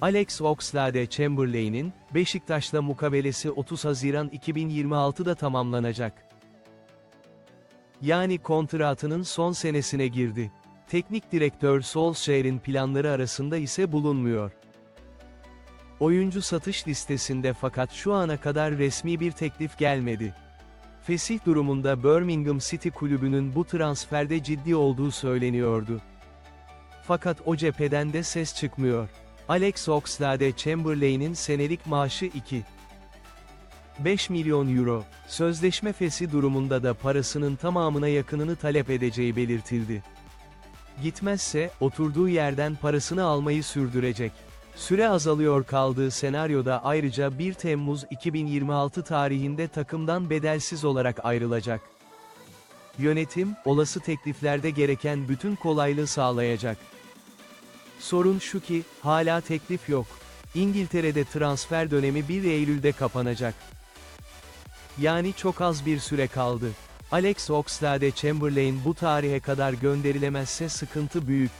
Alex Oxlade-Chamberlain'in, Beşiktaş'la mukabelesi 30 Haziran 2026'da tamamlanacak. Yani kontratının son senesine girdi. Teknik direktör Solskjaer'in planları arasında ise bulunmuyor. Oyuncu satış listesinde fakat şu ana kadar resmi bir teklif gelmedi. Fesih durumunda Birmingham City kulübünün bu transferde ciddi olduğu söyleniyordu. Fakat o cepheden de ses çıkmıyor. Alex Oxlade-Chamberlain'in senelik maaşı 2. 5 milyon euro. Sözleşme fesi durumunda da parasının tamamına yakınını talep edeceği belirtildi. Gitmezse, oturduğu yerden parasını almayı sürdürecek. Süre azalıyor kaldığı senaryoda ayrıca 1 Temmuz 2026 tarihinde takımdan bedelsiz olarak ayrılacak. Yönetim, olası tekliflerde gereken bütün kolaylığı sağlayacak. Sorun şu ki, hala teklif yok. İngiltere'de transfer dönemi 1 Eylül'de kapanacak. Yani çok az bir süre kaldı. Alex Oxlade-Chamberlain bu tarihe kadar gönderilemezse sıkıntı büyük.